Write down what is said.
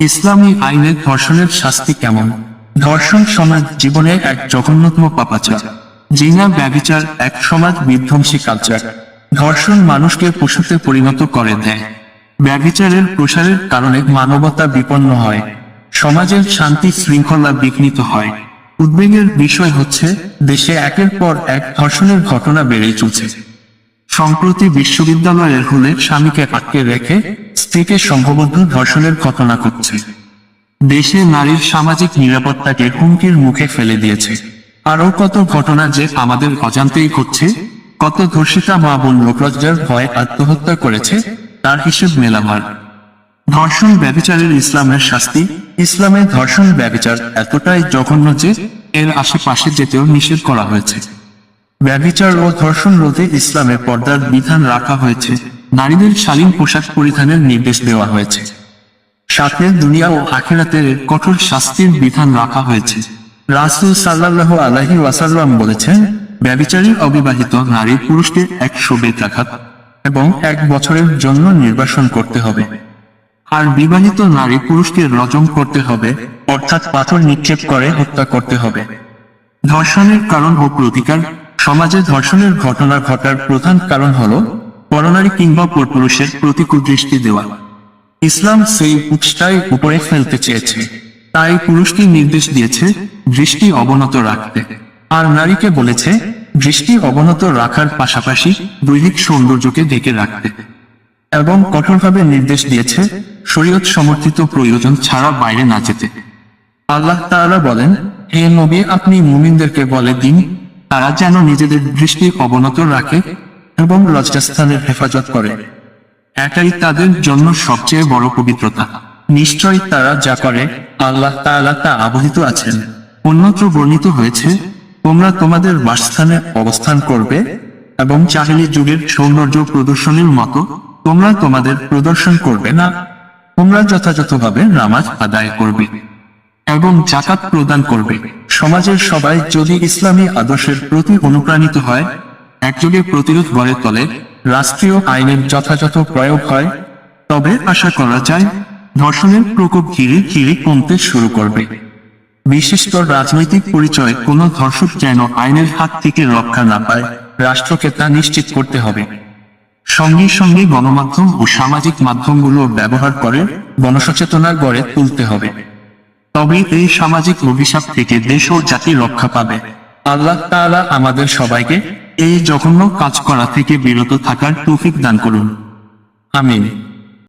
ইসলামী আইনের ধর্ষণের শাস্তি কেমন? ধর্ষণ সমাজ জীবনের এক জঘন্যতম পাপাচার জিনা ব্যবিচার এক সমাজ বিধ্বংসী কালচার। ধর্ষণ মানুষকে পশুতে পরিণত করে দেয়। ব্যবিচারের প্রসারের কারণে মানবতা বিপন্ন হয়, সমাজের শান্তি শৃঙ্খলা বিঘ্নিত হয়। উদ্বেগের বিষয় হচ্ছে, দেশে একের পর এক ধর্ষণের ঘটনা বেড়ে চলছে। সম্প্রতি বিশ্ববিদ্যালয়ের হলে স্বামীকে আটকে রেখে স্ত্রীকে সংঘবদ্ধ ধর্ষণের ঘটনা ঘটছে। দেশে নারীর সামাজিক নিরাপত্তাকে হুমকির মুখে ফেলে দিয়েছে। আরও কত ঘটনা যে আমাদের অজান্তেই ঘটছে, কত ধর্ষিতা মা বোন লোকলজ্জার ভয়ে আত্মহত্যা করেছে, তার হিসেব মেলামার ধর্ষণ ব্যবিচারের ইসলামের শাস্তি ইসলামে ধর্ষণ ব্যবিচার এতটাই জঘন্য যে এর আশেপাশে যেতেও নিষেধ করা হয়েছে। ব্যভিচার ও ধর্ষণ রোধে ইসলামে পর্দার বিধান রাখা হয়েছে। নারীদের শালীন পোশাক পরিধানের নির্দেশ দেওয়া হয়েছে। সাথে দুনিয়া ও আখেরাতের কঠোর শাস্তির বিধান রাখা হয়েছে। রাসুল সাল্লাহ আলাহি ওয়াসাল্লাম বলেছেন, ব্যবিচারী অবিবাহিত নারী পুরুষকে একশো বেত্রাঘাত এবং এক বছরের জন্য নির্বাসন করতে হবে। আর বিবাহিত নারী পুরুষকে রজম করতে হবে, অর্থাৎ পাথর নিক্ষেপ করে হত্যা করতে হবে। ধর্ষণের কারণ ও প্রতিকার, সমাজে ধর্ষণের ঘটনা ঘটার প্রধান কারণ হল পরনারী কিংবা পরপুরুষের প্রতিকূল দৃষ্টি দেওয়া। ইসলাম সেই উপসটাই উপরে ফেলতে চেয়েছে। তাই পুরুষকে নির্দেশ দিয়েছে দৃষ্টি অবনত রাখতে। আর নারীকে বলেছে দৃষ্টি অবনত রাখার পাশাপাশি দৈহিক সৌন্দর্যকে ঢেকে রাখতে। এবং কঠোরভাবে নির্দেশ দিয়েছে শরীয়ত সমর্থিত প্রয়োজন ছাড়া বাইরে না যেতে। আল্লাহ তাআলা বলেন, হে নবী, আপনি মুমিনদেরকে বলে দিন, তারা যেন নিজেদের দৃষ্টি অবনত রাখে এবং লজ্জাস্থানের হেফাজত করে। এটাই তাদের জন্য সবচেয়ে বড় পবিত্রতা। নিশ্চয়ই তারা যা করে, আল্লাহ তাআলা তা আবহিত আছেন। অন্যত্র বর্ণিত হয়েছে, তোমরা তোমাদের বাসস্থানে অবস্থান করবে এবং চাহিলি যুগের সৌন্দর্য প্রদর্শনীর মতো তোমরা তোমাদের প্রদর্শন করবে না। তোমরা যথাযথভাবে নামাজ আদায় করবে এবং জাকাত প্রদান করবে। সমাজের সবাই যদি ইসলামী আদর্শের প্রতি অনুপ্রাণিত হয় একযোগে প্রতিরোধ গড়ে তোলে রাষ্ট্রীয় আইনের যথাযথ প্রয়োগ হয়, তবে আশা করা যায় ধর্ষণের প্রকোপ ধীরে ধীরে কমতে শুরু করবে। বিশিষ্ট রাজনৈতিক পরিচয় কোনো ধর্ষক যেন আইনের হাত থেকে রক্ষা না পায়, রাষ্ট্রকে তা নিশ্চিত করতে হবে। সঙ্গে সঙ্গে গণমাধ্যম ও সামাজিক মাধ্যমগুলো ব্যবহার করে গণসচেতনা গড়ে তুলতে হবে। তবে এই সামাজিক অভিশাপ থেকে দেশ ও জাতি রক্ষা পাবে। আল্লাহ তাআলা আমাদের সবাইকে এই জঘন্য কাজ করা থেকে বিরত থাকার তৌফিক দান করুন। আমিন।